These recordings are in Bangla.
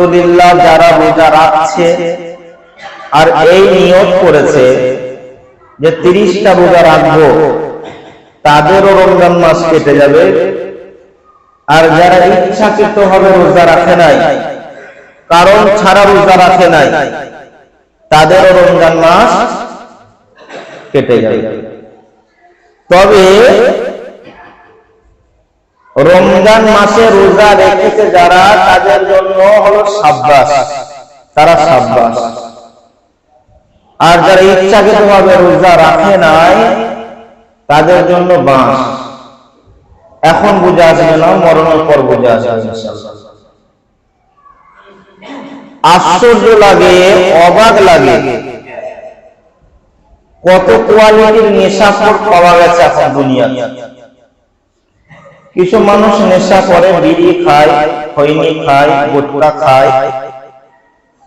আলহামদুলিল্লাহ যারা রোজা রাখছে আর এই নিয়ত করেছে যে তিরিশটা রোজা রাখব, তাদেরও রমজান মাস কেটে যাবে। আর যারা ইচ্ছাকৃত হবে রোজা রাখে নাই, কারণ ছাড়া রোজা রাখে নাই, তাদেরও রমজান মাস কেটে যাবে। তবে রমজান মাসে রোজা রেখেছে যারা, তাদের জন্য হলো সাব্বাস। তারা সাব্বাস। আর যারা ইচ্ছাকৃত ভাবে রোজা রাখে নাই, তাদের জন্য বাঁশ। এখন বুঝে আসবে না, মরণের পর বুঝে আসবে। আশ্চর্য লাগে, অবাক লাগে। কত কোয়ালিটির নেশাখোর পাওয়া গেছে এখন দুনিয়া কিছু মানুষ নেশা করে, বিড়ি খায় খৈনি খায় গুটকা খায়।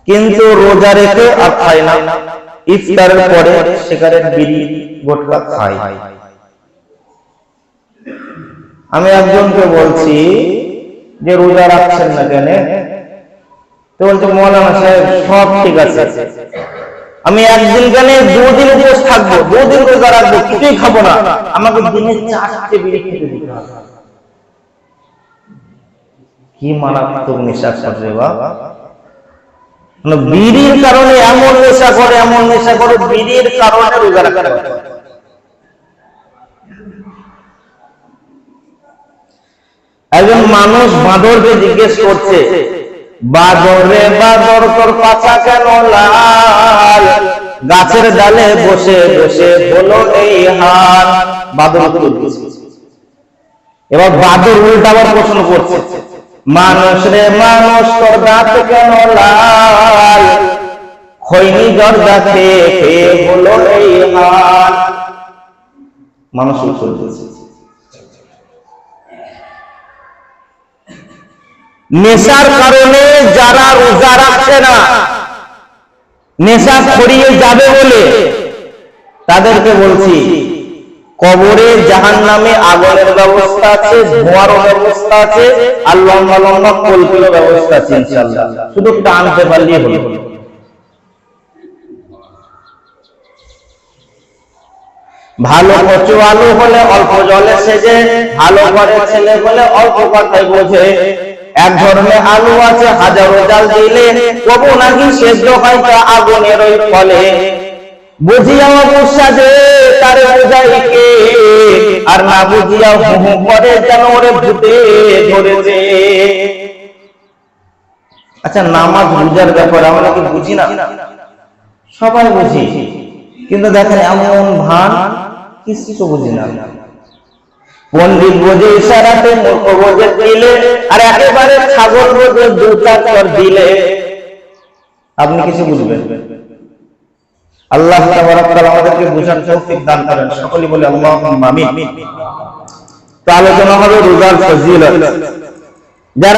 কিন্তু রোজা রেখে আর খায় না। ইফতারের পরে সিগারেট, বিড়ি গুটকা খায়। আমি একজনকে বলছি যে রোজা রাখছেন না কেন? তো বলছে, মৌলানা সাহেব, সব ঠিক আছে। আমি একদিন কেন? দুদিন উপোস থাকব, দুদিন রোজা রাখব, কিছুই খাব না। আমাকে দিনে চারটে বিড়ি খেতে দিতে হবে। কি মারাত্মক নেশা করে বাবা মানে বিড়ির কারণে এমন নেশা করে এমন নেশা করে বিড়ির কারণে রোজা রাখতে হবে। একজন মানুষ বাঁদরকে জিজ্ঞেস করছে বাদর বাদর তোর পাছা কেন লাল? গাছের ডালে বসে বসে বলো এই হাল বাদর এবার বাদর উল্টা আবার প্রশ্ন করছে মানুষ রে মানুষ, তোর দাঁত কেন লাল? খৈনি জর্দা খেয়ে খেয়ে হলো এই হাল। মানুষ দিচ্ছে নেশার কারণে যারা রোজা রাখছে না, নেশা ছড়িয়ে যাবে বলে তাদেরকে বলছি কবরে জাহান নামে আগুনের ব্যবস্থা আছে, ধোঁয়ারও ব্যবস্থা আছে, আর লম্বা লম্বা কলকিরও ব্যবস্থা আছে, ইনশাআল্লাহ। শুধু টানতে পারলেই হলো। ভালো কচু আলু হলে অল্প জলে সেজে, ভালো ঘরে ছেলে হলে অল্প কথাই বোঝে। এক ধরনের আলু আছে, হাজারো জাল দিলে, কবু নাকি সেদ্ধ হয় তা আগুনের ফলে। বুঝিয়া অবস্থা যে তারে বুঝাই কে আর না বুঝিয়া হু হু করে যেন ওরে ভূতে ধরেছে। আচ্ছা নামাজ বুঝার ব্যাপারে আমরা কি বুঝি না? সবাই বুঝি। কিন্তু দেখেন, এমন ভান কিছু বুঝি না। পন্ডিত বোঝে ইশারাতে, মূর্খ বোঝে দিলে, আর একেবারে ছাগল বোঝে দু চর দিলে। আপনি কিছু বুঝবেন? আল্লাহ আমাদেরকে বুঝার তৌফিক দান করেন। সকলে বলে আল্লাহুম্মা আমিন। তো আলোচনা হবে রোজার ফজিলত।